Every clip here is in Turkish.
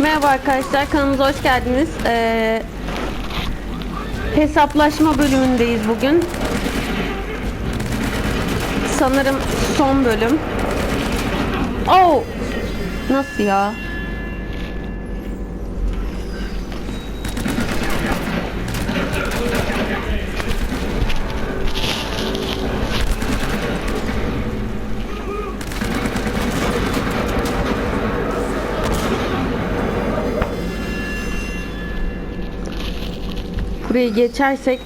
Merhaba arkadaşlar kanalımıza hoş geldiniz. Ee, hesaplaşma bölümündeyiz bugün. Sanırım son bölüm. Oh! Nasıl ya? Burayı geçersek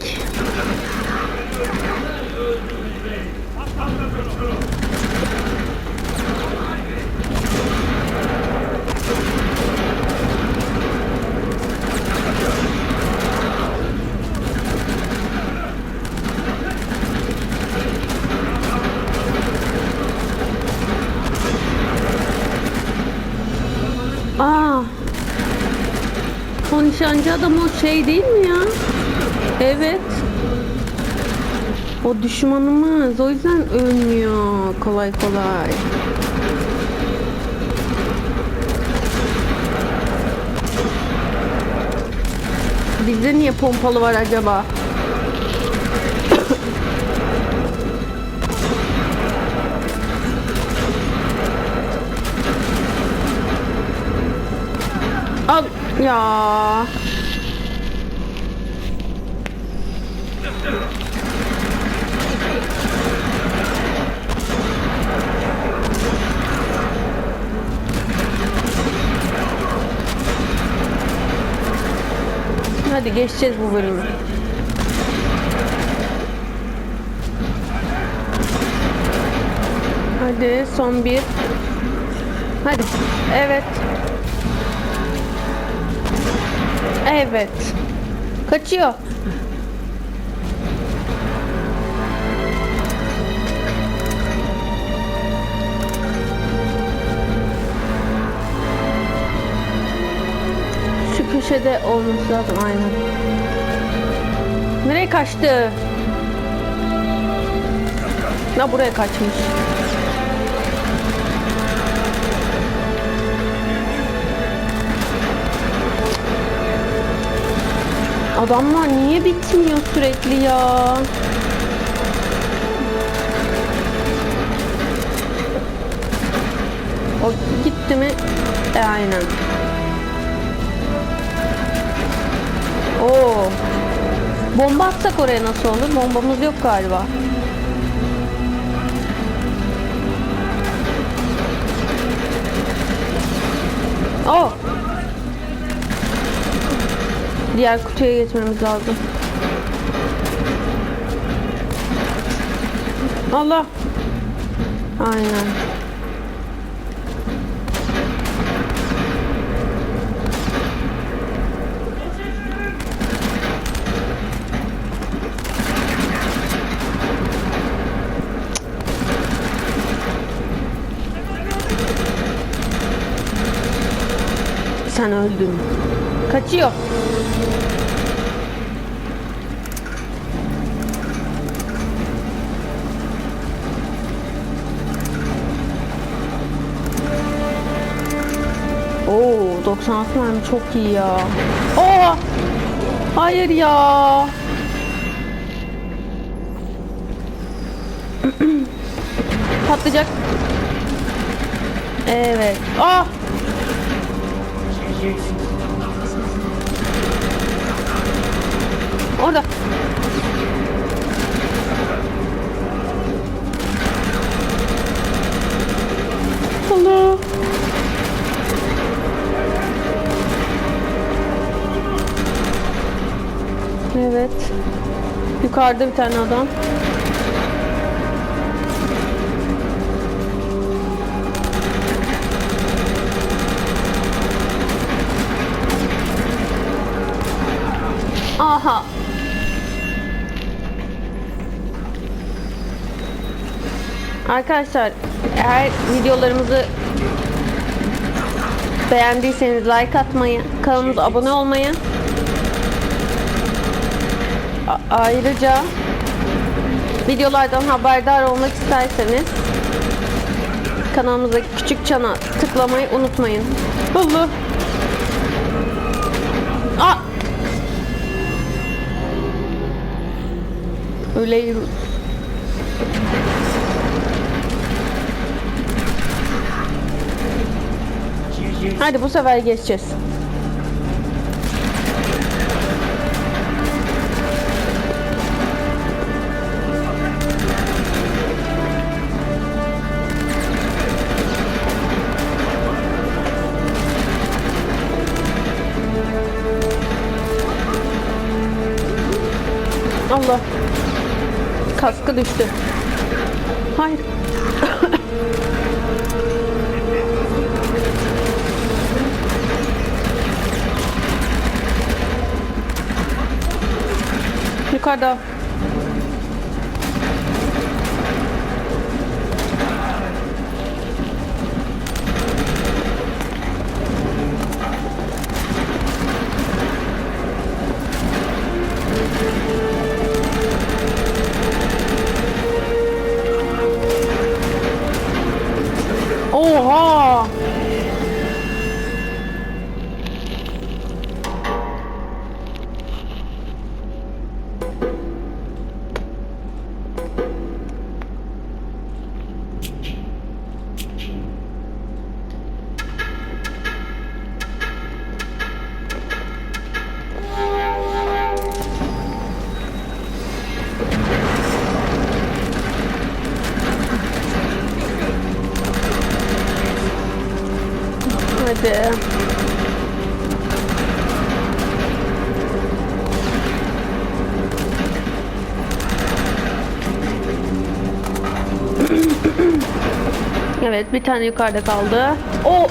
Aa. Nişancı adam o şey değil mi ya? Evet. O düşmanımız. O yüzden ölmüyor kolay kolay. Bizde niye pompalı var acaba? Al ya. Hadi geçeceğiz bu bölümü. Hadi son bir. Hadi. Evet. Evet. Kaçıyor. Köşede olması lazım aynen. Nereye kaçtı? Na buraya kaçmış. Adamlar niye bitmiyor sürekli ya? O gitti mi? E aynen. Oo. Bomba atsak oraya nasıl olur? Bombamız yok galiba. Oh. Diğer kutuya geçmemiz lazım. Allah. Aynen. Sen öldün. Kaçıyor. Oo 96 mermi çok iyi ya. Oo! Hayır ya. Patlayacak. Evet. Ah! Orada. Allah. Evet. Yukarıda bir tane adam. Aha. Arkadaşlar eğer videolarımızı beğendiyseniz like atmayı, kanalımıza abone olmayı A- ayrıca videolardan haberdar olmak isterseniz kanalımızdaki küçük çana tıklamayı unutmayın. Allah. Öleyim. Hadi bu sefer geçeceğiz. Allah. Kaskı düştü. Hayır. Yukarıda. Evet bir tane yukarıda kaldı. O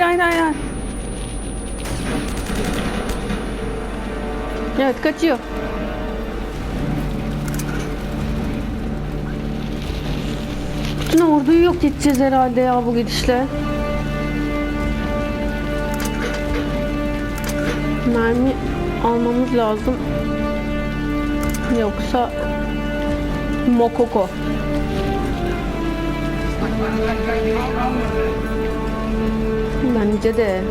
Hayır hayır hayır. Evet kaçıyor. Bütün orduyu yok edeceğiz herhalde ya bu gidişle. Mermi almamız lazım. Yoksa Mokoko. Bence de.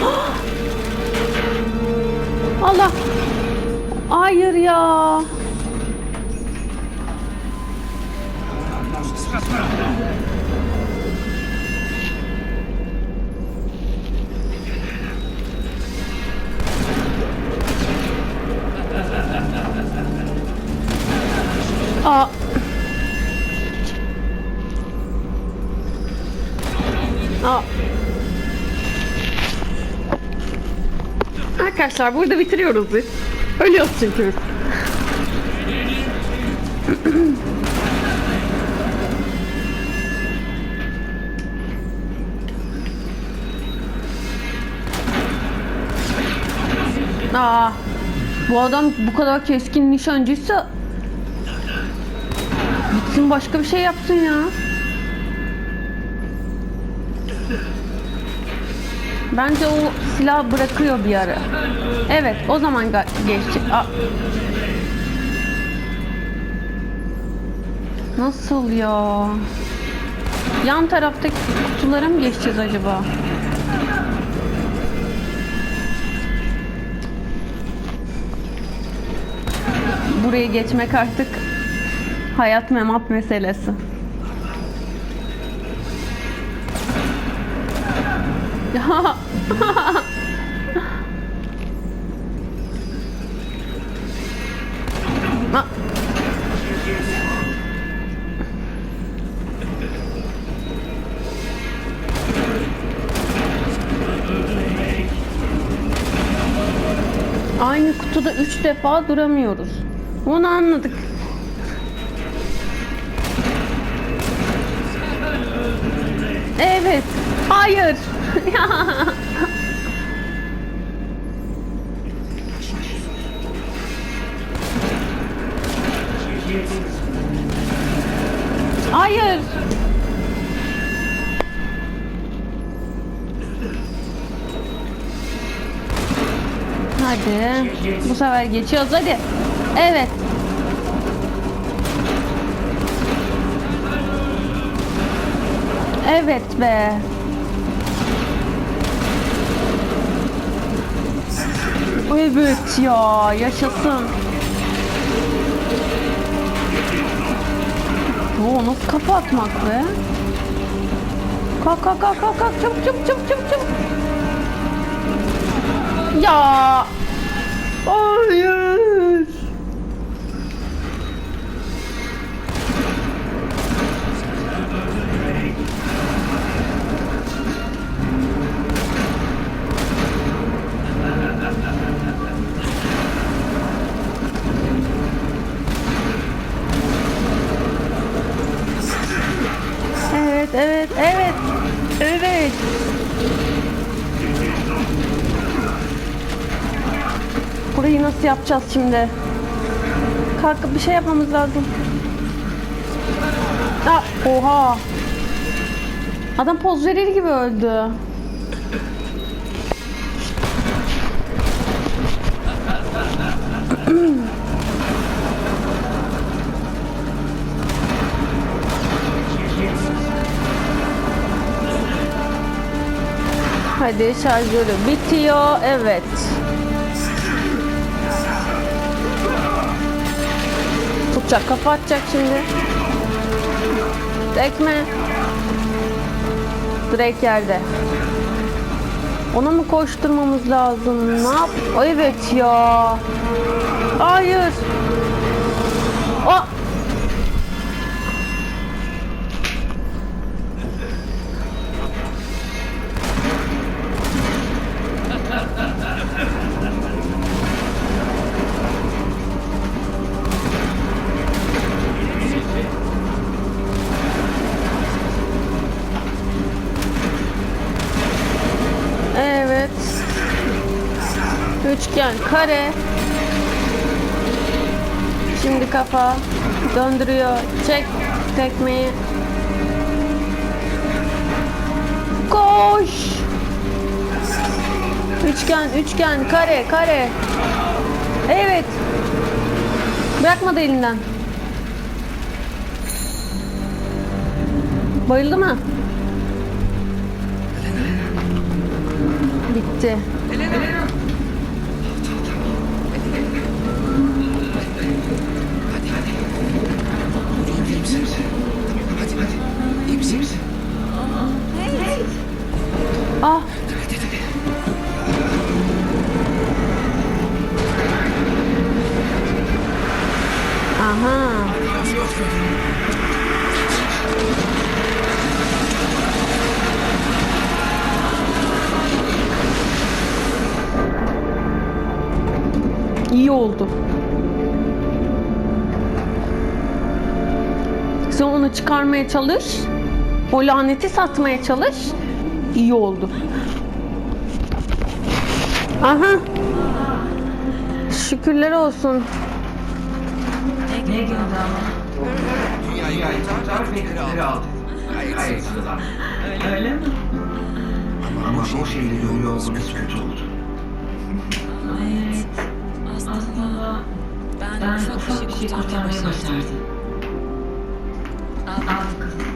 Allah! Hayır ya. Aa. Arkadaşlar burada bitiriyoruz biz. Ölüyoruz çünkü. Aa, bu adam bu kadar keskin nişancıysa gitsin başka bir şey yapsın ya. Bence o silah bırakıyor bir ara. Evet, o zaman geçecek. Aa. Nasıl ya? Yan taraftaki kutulara mı geçeceğiz acaba? Buraya geçmek artık hayat memat meselesi. Aynı kutuda üç defa duramıyoruz. Onu anladık. Evet. Hayır. Hayır. Hadi. Bu sefer geçiyoruz hadi. Evet. Evet be. Evet ya yaşasın. Oo nasıl kafa atmak be? Kalk kalk kalk kalk kalk çabuk çabuk çabuk çabuk. Ya. Burayı nasıl yapacağız şimdi? Kalkıp bir şey yapmamız lazım. Aa, oha. Adam poz verir gibi öldü. Hadi şarjörü bitiyor. Evet. Tutacak kafa atacak şimdi. Tekme. Direkt yerde. Ona mı koşturmamız lazım? Ne yap? Evet ya. Hayır. O. Üçgen, kare. Şimdi kafa döndürüyor. Çek tekmeyi. Koş. Üçgen, üçgen, kare, kare. Evet. Bırakmadı elinden. Bayıldı mı? Bitti. Hadi misin? Ah. Aha. İyi oldu. Sen onu çıkarmaya çalış. O laneti satmaya çalış. İyi oldu. Aha. Şükürler olsun. Geri al. Gayet sıradan. Öyle mi? Ama, ama o şeyleri görüyor olmanız kötü oldu. Evet. Aslında ben ufak bir şey kurtarmaya başardım. Al kızım.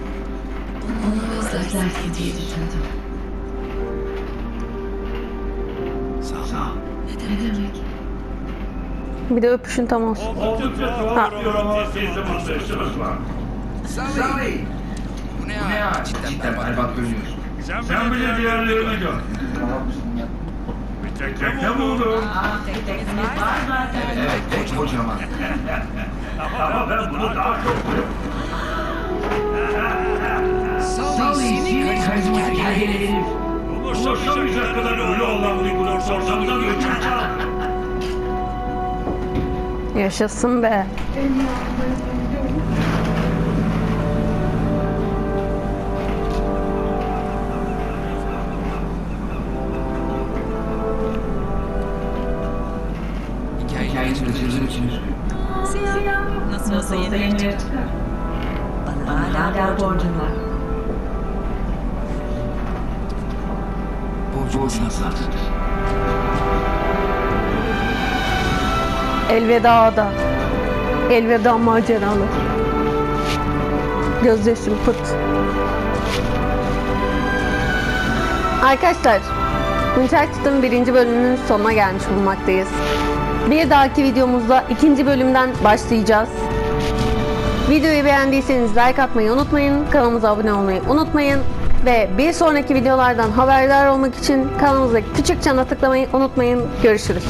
Onu özlersin diye düşündüm. Sağ ol. Ne demek? Bir de öpüşün tam olsun. Ha. Sally! Bu ne ya? Cidden, Cidden berbat görünüyorsun. Sen bile diğerlerini gör. Bir tek tekne buldum. Evet, koç kocaman. Ama ben bunu daha çok Sally, seni karizmatik hergelerin. Ulaşamayacak kadar ölü olan bir glorsorsamdan geçeceğim. Yaşasın be. Hikayeyi çözümün için Nasıl olsa yeni çıkacak. Hala borcun var. borcu nasıl Elveda ada. Elveda maceralı. Gözyaşım pıt. Arkadaşlar, Uncharted'ın birinci bölümünün sonuna gelmiş bulunmaktayız. Bir dahaki videomuzda ikinci bölümden başlayacağız. Videoyu beğendiyseniz like atmayı unutmayın, kanalımıza abone olmayı unutmayın ve bir sonraki videolardan haberdar olmak için kanalımızdaki küçük çana tıklamayı unutmayın. Görüşürüz.